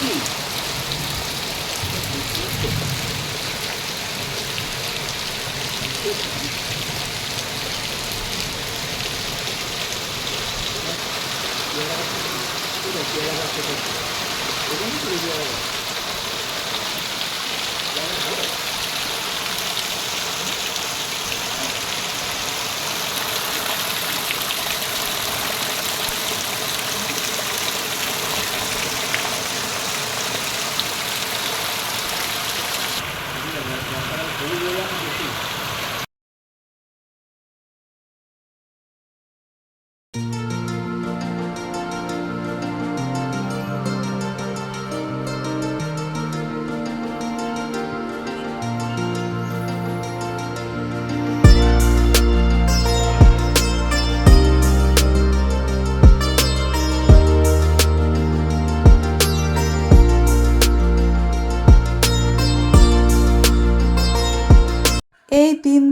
কি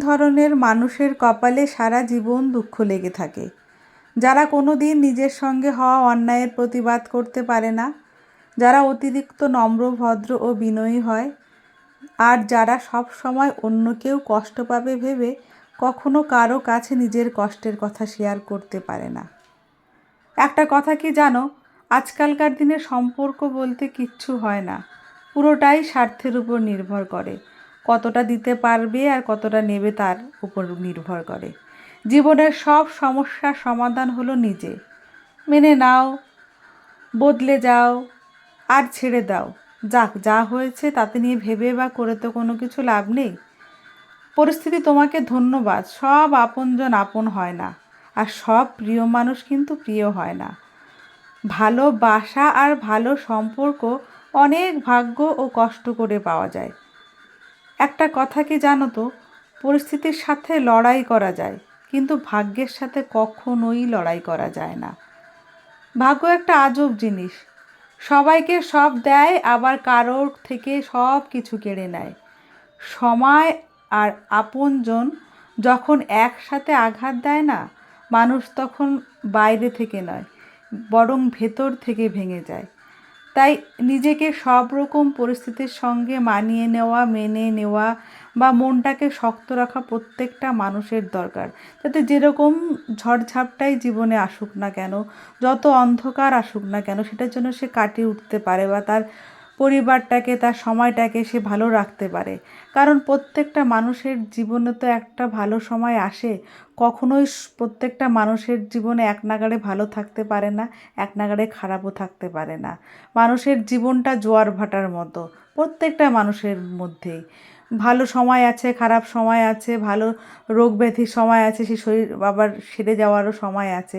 ধরনের মানুষের কপালে সারা জীবন দুঃখ লেগে থাকে। যারা কোনো দিন নিজের সঙ্গে হওয়া অন্যায়ের প্রতিবাদ করতে পারে না, যারা অতিরিক্ত নম্র, ভদ্র ও বিনয়ী হয়, আর যারা সব সময় অন্য কেউ কষ্ট পাবে ভেবে কখনো কারও কাছে নিজের কষ্টের কথা শেয়ার করতে পারে না। একটা কথা কি জানো? আজকালকার দিনে সম্পর্ক বলতে কিচ্ছু হয় না। পুরোটাই স্বার্থের উপর নির্ভর করে। কতটা দিতে পারবে আর কতটা নেবে তার উপর নির্ভর করে। জীবনের সব সমস্যার সমাধান হলো নিজে। মেনে নাও, বদলে যাও, আর ছেড়ে দাও। যাক, যা হয়েছে তাতে নিয়ে ভেবে বা করে তো কোনো কিছু লাভ নেই। পরিস্থিতি তোমাকে ধন্যবাদ, সব আপনজন আপন হয় না, আর সব প্রিয় মানুষ কিন্তু প্রিয় হয় না। ভালোবাসা আর ভালো সম্পর্ক অনেক ভাগ্য ও কষ্ট করে পাওয়া যায়। একটা কথা কি জানো তো? পরিস্থিতির সাথে লড়াই করা যায়, কিন্তু ভাগ্যের সাথে কখনোই লড়াই করা যায় না। ভাগ্য একটা আজব জিনিস। সবাইকে সব দেয়, আবার কারোর থেকে সব কিছু কেড়ে নেয়। সময় আর আপনজন যখন একসাথে আঘাত দেয় না, মানুষ তখন বাইরে থেকে নয়, বরং ভেতর থেকে ভেঙে যায়। তাই নিজেকে সব রকম পরিস্থিতির সঙ্গে মানিয়ে নেওয়া, মেনে নেওয়া বা মনটাকে শক্ত রাখা প্রত্যেকটা মানুষের দরকার। যাতে যেরকম ঝড়ঝাপটাই জীবনে আসুক না কেন, যত অন্ধকার আসুক না কেন, সেটার জন্য সে কাটিয়ে উঠতে পারে বা তার পরিবারটাকে, তার সময়টাকে সে ভালো রাখতে পারে। কারণ প্রত্যেকটা মানুষের জীবনে তো একটা ভালো সময় আসে। কখনোই প্রত্যেকটা মানুষের জীবনে এক নাগাড়ে ভালো থাকতে পারে না, এক নাগাড়ে খারাপও থাকতে পারে না। মানুষের জীবনটা জোয়ার ভাটার মতো, প্রত্যেকটা মানুষের মধ্যেই। ভালো সময় আছে, খারাপ সময় আছে, ভালো রোগ ব্যাধির সময় আছে, সে শরীর আবার সেরে যাওয়ারও সময় আছে।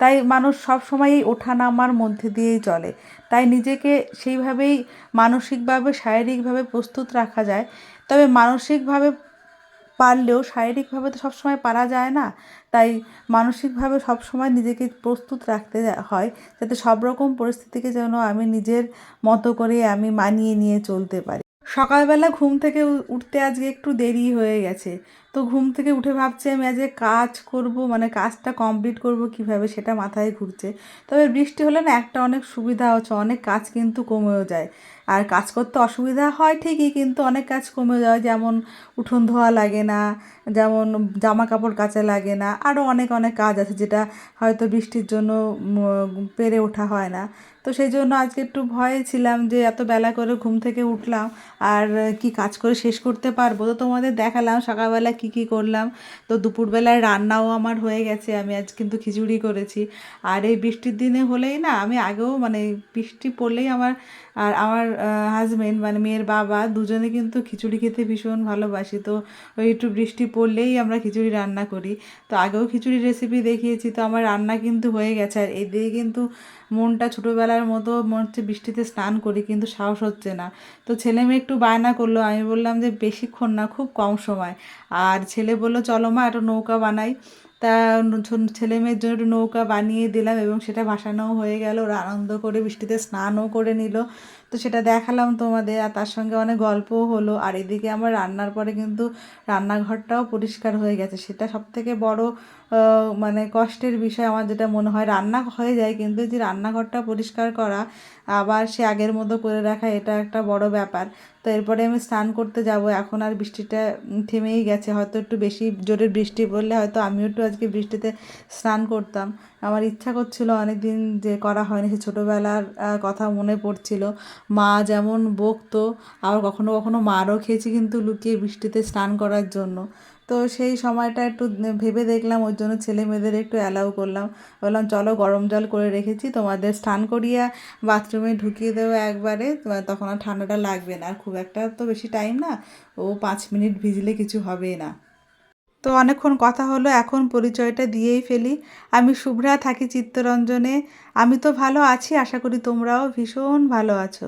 তাই মানুষ সব সময়ই ওঠা নামার মধ্যে দিয়েই চলে। তাই নিজেকে সেইভাবেই মানসিকভাবে, শারীরিকভাবে প্রস্তুত রাখা যায়। তবে মানসিকভাবে পারলেও শারীরিকভাবে তো সবসময় পারা যায় না। তাই মানসিকভাবে সবসময় নিজেকে প্রস্তুত রাখতে হয়, যাতে সব রকম পরিস্থিতিকে যেন আমি নিজের মতো করে আমি মানিয়ে নিয়ে চলতে পারি। সকালবেলা ঘুম থেকে উঠতে আজকে একটু দেরি হয়ে গেছে। তো ঘুম থেকে উঠে ভাবছি আমি আজকে কাজ করব মানে কাজটা কমপ্লিট করব কীভাবে সেটা মাথায় ঘুরছে। তবে বৃষ্টি হলে না একটা অনেক সুবিধা হচ্ছে, অনেক কাজ কিন্তু কমেও যায়। আর কাজ করতে অসুবিধা হয় ঠিকই, কিন্তু অনেক কাজ কমে যায়। যেমন উঠোন ধোয়া লাগে না, যেমন জামা কাপড় কাচা লাগে না আরও অনেক অনেক কাজ আছে যেটা হয়তো বৃষ্টির জন্য পেরে ওঠা হয় না। তো সেই জন্য আজকে একটু ভয়ে ছিলাম যে এত বেলা করে ঘুম থেকে উঠলাম, আর কি কাজ করে শেষ করতে পারব? তো তোমাদের দেখালাম সকালবেলা কি কি করলাম? তো দুপুরবেলায় রান্নাও আমার হয়ে গেছে, আমি আজ কিন্তু খিচুড়ি করেছি। আর এই বৃষ্টির দিনে হলেই না, আমি আগেও মানে বৃষ্টি পড়লেই আমার আর আমার হাজবেন্ড মানে মেয়ের বাবা দুজনে কিন্তু খিচুড়ি খেতে ভীষণ ভালোবাসি। তো ওই একটু বৃষ্টি পড়লেই আমরা খিচুড়ি রান্না করি। তো আগেও খিচুড়ির রেসিপি দেখিয়েছি, তো আমার রান্না কিন্তু হয়ে গেছে। আর এদিকে কিন্তু মনটা ছোটোবেলার মতো মনে হচ্ছে বৃষ্টিতে স্নান করি, কিন্তু সাহস হচ্ছে না। তো ছেলে মেয়ে একটু বায়না করল, আমি বললাম যে বেশিক্ষণ না, খুব কম সময়। আর ছেলে বলল, চলো মা, একটা নৌকা বানাই। তা ছেলে মেয়ের জন্য নৌকা বানিয়ে দিলাম এবং সেটা ভাসানোও হয়ে গেল। ওরা আনন্দ করে বৃষ্টিতে স্নানও করে নিল। তো সেটা দেখালাম তোমাদের, আর তার সঙ্গে অনেক গল্পও হলো। আর এদিকে আমার রান্নার পরে কিন্তু রান্নাঘরটাও পরিষ্কার হয়ে গেছে। সেটা সব থেকে বড় মানে কষ্টের বিষয় আমার যেটা মনে হয়। রান্না হয়ে যায়, কিন্তু যে রান্নাঘরটা পরিষ্কার করা, আবার সে আগের মতো করে রাখা, এটা একটা বড় ব্যাপার। তো এরপরে আমি স্নান করতে যাব। এখন আর বৃষ্টিটা থেমেই গেছে। হয়তো একটু বেশি জোরে বৃষ্টি পড়লে হয়তো আমিও একটু আজকে বৃষ্টিতে স্নান করতাম। আমার ইচ্ছা করছিল অনেক দিন যে করা হয়নি, সে ছোটোবেলার কথা মনে পড়ছিল। মা যেমন বকতো, আবার কখনো কখনো মারও খেয়েছি কিন্তু লুকিয়ে বৃষ্টিতে স্নান করার জন্য। তো সেই সময়টা একটু ভেবে দেখলাম ওর জন্য ছেলে মেয়েদের একটু অ্যালাউ করলাম। বললাম, চলো গরম জল করে রেখেছি, তোমাদের স্নান করিয়ে বাথরুমে ঢুকিয়ে দেবো একবারে। তখন আর ঠান্ডাটা লাগবে না, আর খুব একটা তো বেশি টাইম না, ও পাঁচ মিনিট ভিজলে কিছু হবে না। তো অনেকক্ষণ কথা হলো, এখন পরিচয়টা দিয়েই ফেলি। আমি শুভ্রা, থাকি চিত্তরঞ্জনে। আমি তো ভালো আছি, আশা করি তোমরাও ভীষণ ভালো আছো।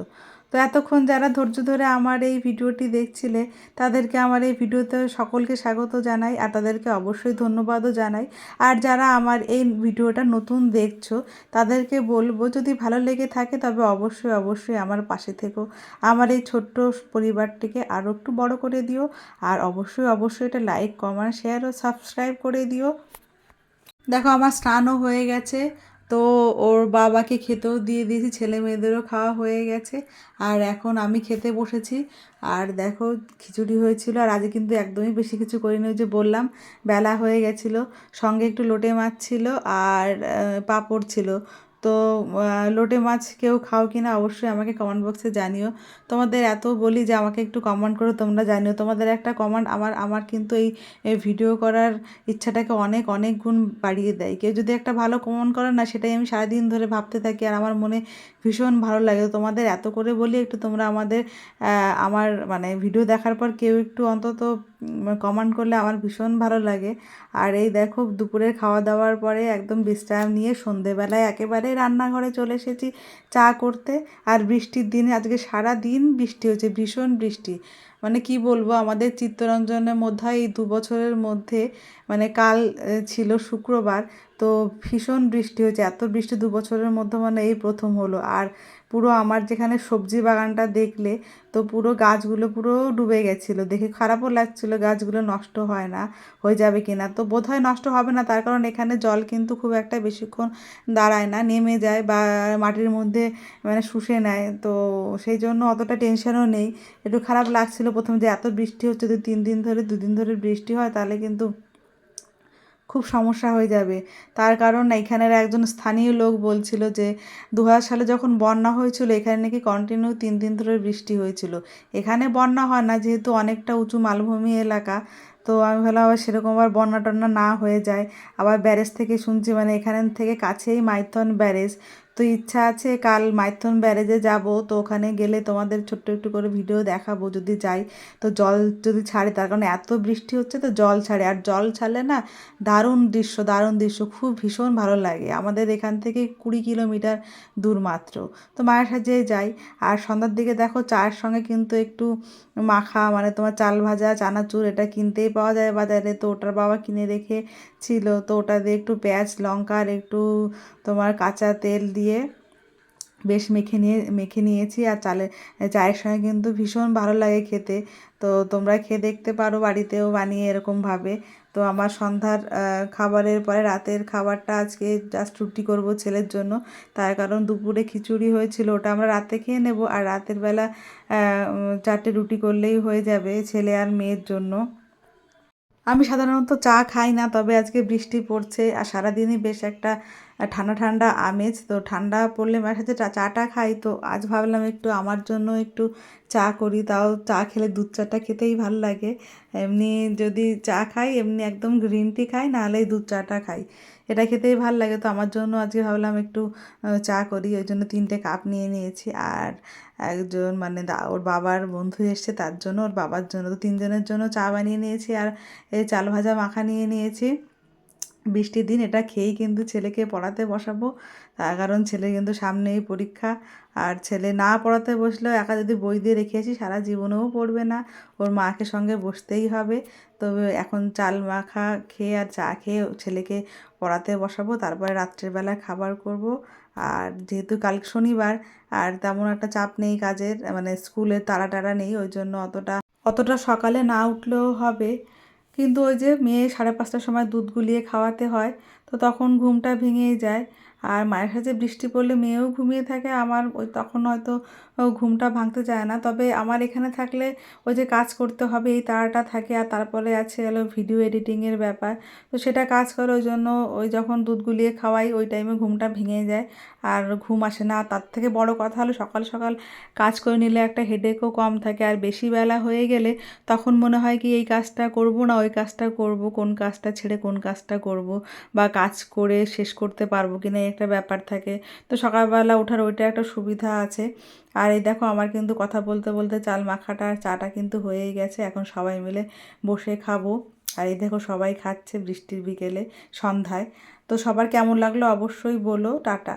তো এতক্ষণ যারা ধৈর্য ধরে আমার এই ভিডিওটি দেখছিলে, তাদেরকে আমার এই ভিডিওতে সকলকে স্বাগত জানাই আর তাদেরকে অবশ্যই ধন্যবাদও জানাই। আর যারা আমার এই ভিডিওটা নতুন দেখছ, তাদেরকে বলব যদি ভালো লেগে থাকে তবে অবশ্যই অবশ্যই আমার পাশে থেকো। আমার এই ছোট্ট পরিবারটিকে আরও একটু বড় করে দিও আর অবশ্যই অবশ্যই এটা লাইক কমেন্ট শেয়ার ও সাবস্ক্রাইব করে দিও। দেখো আমার স্নানও হয়ে গেছে। তো ওর বাবাকে খেতেও দিয়ে দিয়েছি, ছেলে মেয়েদেরও খাওয়া হয়ে গেছে। আর এখন আমি খেতে বসেছি। আর দেখো, খিচুড়ি হয়েছিল। আর আজকে কিন্তু একদমই বেশি কিছু করিনি, ওই যে বললাম, বেলা হয়ে গেছিল। সঙ্গে একটু লোটে মাছ ছিল আর পাঁপড় ছিল। তো লোটে মাছ কেউ খাও কি না অবশ্যই আমাকে কমেন্ট বক্সে জানিও। তোমাদের এত বলি যে আমাকে একটু কমেন্ট করো, তোমরা জানিও। তোমাদের একটা কমেন্ট আমার আমার কিন্তু এই ভিডিও করার ইচ্ছাটাকে অনেক অনেক গুণ বাড়িয়ে দেয়। কেউ যদি একটা ভালো কমেন্ট করে না, সেটাই আমি সারাদিন ধরে ভাবতে থাকি আর আমার মনে ভীষণ ভালো লাগে। তোমাদের এত করে বলি, একটু তোমরা আমাদের আমার মানে ভিডিও দেখার পর কেউ একটু অন্তত কমেন্ট করলে আমার ভীষণ ভালো লাগে। আর এই দেখো, দুপুরের খাওয়া দাওয়ার পরে একদম বিশ্রাম নিয়ে সন্ধেবেলায় একেবারে রান্নাঘরে চলে এসেছি চা করতে। আর বৃষ্টির দিনে, আজকে সারা দিন বৃষ্টি হয়েছে, ভীষণ বৃষ্টি। মানে কি বলব, আমাদের চিত্তরঞ্জনের মধ্যে এই দু বছরের মধ্যে মানে কাল ছিল শুক্রবার। তো ভীষণ বৃষ্টি হয়েছে, এত বৃষ্টি দু বছরের মধ্যে মানে এই প্রথম হলো। আর পুরো আমার যেখানে সবজি বাগানটা দেখলে, তো পুরো গাছগুলো পুরো ডুবে গেছিল। দেখে খারাপও লাগছিল, গাছগুলো নষ্ট হয় না, হয়ে যাবে কি না তো বোধহয় নষ্ট হবে না, তার কারণ এখানে জল কিন্তু খুব একটা বেশিক্ষণ দাঁড়ায় না, নেমে যায় বা মাটির মধ্যে মানে শুষে নেয়। তো সেই জন্য অতটা টেনশনও নেই, একটু খারাপ লাগছিল প্রথম যে এত বৃষ্টি হচ্ছে যদি তিন দিন ধরে, দুদিন ধরে বৃষ্টি হয়, তাহলে কিন্তু খুব সমস্যা হয়ে যাবে। তার কারণ এখানের একজন স্থানীয় লোক বলছিল যে দু হাজার সালে যখন বন্যা হয়েছিল, এখানে নাকি কন্টিনিউ তিন দিন ধরে বৃষ্টি হয়েছিল। এখানে বন্যা হয় না, যেহেতু অনেকটা উঁচু মালভূমি এলাকা, তো আমি ভাবলাম আবার সেরকম আবার বন্যা টন্যা না হয়ে যায়। আবার ব্যারেজ থেকে শুনছি মানে এখান থেকে কাছেই মাইথন ব্যারেজ তো ইচ্ছা আছে কাল মাইথন ব্যারেজে যাব, তো ওখানে গেলে তোমাদের ছোট্ট একটু করে ভিডিও দেখাবো যদি যাই। তো জল যদি ছাড়ে, তার কারণে এত বৃষ্টি হচ্ছে তো জল ছাড়ে। আর জল ছাড়লে না দারুণ দৃশ্য দারুণ দৃশ্য, খুব ভীষণ ভালো লাগে। আমাদের এখান থেকে কুড়ি কিলোমিটার দূর মাত্র। তো মায়ের সাথে যাই। আর সন্ধ্যার দিকে দেখো চায়ের সঙ্গে কিন্তু একটু মাখা মানে তোমার চাল ভাজা, চানাচুর, এটা কিনতেই পাওয়া যায় বাজারে। তো ওটার বাবা কিনে রেখে ছিল তো ওটা দিয়ে একটু পেঁয়াজ, লঙ্কা, আর একটু তোমার কাঁচা তেল দিয়ে বেশ মেখে নিয়ে, মেখে নিয়েছি আর চালে, চায়ের সঙ্গে কিন্তু ভীষণ ভালো লাগে খেতে। তো তোমরা খেয়ে দেখতে পারো বাড়িতেও বানিয়ে এরকমভাবে তো আমার সন্ধ্যার খাবারের পরে রাতের খাবারটা আজকে জাস্ট রুটি করব ছেলের জন্য। তার কারণ দুপুরে খিচুড়ি হয়েছিল, ওটা আমরা রাতে খেয়ে নেব। আর রাতের বেলা চারটে রুটি করলেই হয়ে যাবে ছেলে আর মেয়ের জন্য। আমি সাধারণত চা খাই না, তবে আজকে বৃষ্টি পড়ছে আর সারাদিনই বেশ একটা ঠান্ডা ঠান্ডা আমেজ, তো ঠান্ডা পড়লে মায়ের সাথে চাটা খাই। তো আজ ভাবলাম একটু আমার জন্য একটু চা করি, তাও চা খেলে দুধ চাটা খেতেই ভালো লাগে। এমনি যদি চা খাই, এমনি একদম গ্রিন টি খাই, নাহলে দুধ চাটা খাই। এটা খেতেই ভালো লাগে। তো আমার জন্য আজকে ভাবলাম একটু চা করি, ওই জন্য তিনটে কাপ নিয়ে নিয়েছি। আর একজন মানে ওর বাবার বন্ধু এসছে, তার জন্য, ওর বাবার জন্য, তো তিনজনের জন্য চা বানিয়ে নিয়েছি। আর এই চাল ভাজা মাখা নিয়ে নিয়েছি। বৃষ্টির দিন এটা খেয়েই কিন্তু ছেলেকে পড়াতে বসাবো। তার কারণ ছেলে কিন্তু সামনেই পরীক্ষা। আর ছেলে না পড়াতে বসলেও একা যদি বই দিয়ে রেখে আসি, সারা জীবনেও পড়বে না। ওর মাকে সঙ্গে বসতেই হবে। তবে এখন চাল মাখা খেয়ে আর চা খেয়ে ছেলেকে পড়াতে বসাবো। তারপরে রাত্রেবেলা খাবার করব। আর যেহেতু কাল শনিবার, আর তেমন একটা চাপ নেই কাজের মানে স্কুলের তাড়া টাড়া নেই, ওই জন্য অতটা অতটা সকালে না উঠলেও হবে। কিন্তু ওই যে মেয়ে সাড়ে পাঁচটার সময় দুধ গুলিয়ে খাওয়াতে হয়, তো তখন ঘুমটা ভেঙেই যায়। আর মায়ের সাথে বৃষ্টি পড়লে মেয়েও ঘুমিয়ে থাকে, আমার ওই তখন হয়তো ঘুমটা ভাঙতে চায় না। তবে আমার এখানে থাকলে ওই যে কাজ করতে হবে, এই তাড়াটা থাকে আর তারপরে আছে হলো ভিডিও এডিটিংয়ের ব্যাপার। তো সেটা কাজ করে ওই জন্য ওই যখন দুধ গুলিয়ে খাওয়াই, ওই টাইমে ঘুমটা ভেঙে যায়। আর ঘুম আসে না, তার থেকে বড় কথা হলো সকাল সকাল কাজ করে নিলে একটা হেডেকও কম থাকে। আর বেশি বেলা হয়ে গেলে তখন মনে হয় কি, এই কাজটা করব না, ওই কাজটা করব, কোন কাজটা ছেড়ে কোন কাজটা করব বা কাজ করে শেষ করতে পারব কি না একটা ব্যাপার থাকে। তো সকালবেলা ওঠার ওইটা একটা সুবিধা আছে। আর এই দেখো আমার কিন্তু কথা বলতে বলতে চাল মাখাটা আর চাটা কিন্তু হয়েই গেছে। এখন সবাই মিলে বসে খাব। আর এই দেখো সবাই খাচ্ছে বৃষ্টির বিকেলে সন্ধ্যায়। তো সবার কেমন লাগল অবশ্যই বলো। টাটা।